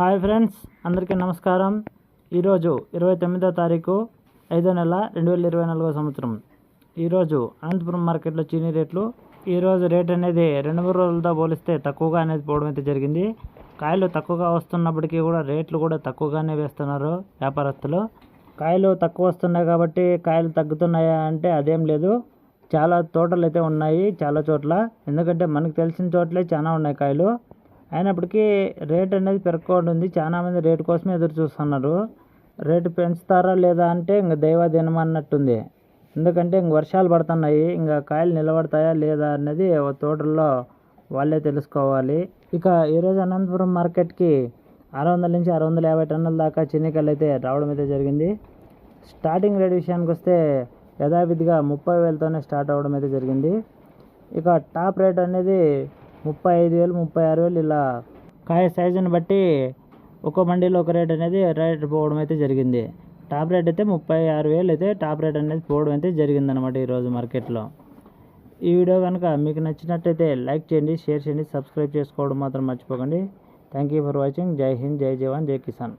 Hi friends అందరికీ నమస్కారం. ఈరోజు ఇరవై తొమ్మిదో తారీఖు ఐదో నెల రెండు వేల ఇరవై నాలుగో సంవత్సరం. ఈరోజు అనంతపురం మార్కెట్లో చీనీ రేట్లు ఈరోజు రేట్ అనేది రెండు మూడు రోజులతో పోలిస్తే తక్కువగా అనేది పోవడం అయితే జరిగింది. కాయలు తక్కువగా వస్తున్నప్పటికీ కూడా రేట్లు కూడా తక్కువగానే వేస్తున్నారు వ్యాపారస్తులు. కాయలు తక్కువ వస్తున్నాయి కాబట్టి కాయలు తగ్గుతున్నాయా అంటే అదేం లేదు. చాలా తోటలు అయితే ఉన్నాయి చాలా చోట్ల. ఎందుకంటే మనకు తెలిసిన చోట్లే చాలా ఉన్నాయి కాయలు. అయినప్పటికీ రేట్ అనేది పెరగకుండా ఉంది చాలామంది రేటు కోసమే ఎదురు చూస్తున్నారు. రేటు పెంచుతారా లేదా అంటే ఇంక దైవాధీనం అన్నట్టుంది. ఎందుకంటే ఇంక వర్షాలు పడుతున్నాయి. ఇంకా కాయలు నిలబడతాయా లేదా అనేది తోటల్లో వాళ్ళే తెలుసుకోవాలి. ఇక ఈరోజు అనంతపురం మార్కెట్కి ఆరు వందల నుంచి ఆరు వందల యాభై టన్నుల దాకా చిన్నికలు అయితే రావడం అయితే జరిగింది. స్టార్టింగ్ రేట్ విషయానికి వస్తే యథావిధిగా ముప్పై వేలతోనే స్టార్ట్ అవ్వడం అయితే జరిగింది. ఇక టాప్ రేట్ అనేది ముప్పై ఐదు వేలు ముప్పై ఆరు వేలు ఇలా కాయ సైజుని బట్టి ఒక్కో మండీలో ఒక రేట్ అనేది రేట్ పోవడం అయితే జరిగింది. టాప్ రేట్ అయితే ముప్పై ఆరు వేలు అయితే టాప్ రేట్ అనేది పోవడం అయితే జరిగిందనమాట ఈరోజు మార్కెట్లో. ఈ వీడియో కనుక మీకు నచ్చినట్టయితే లైక్ చేయండి షేర్ చేయండి సబ్స్క్రైబ్ చేసుకోవడం మాత్రం మర్చిపోకండి. Thank you for watching. జై హింద్ జై జవాన్ జై కిసాన్.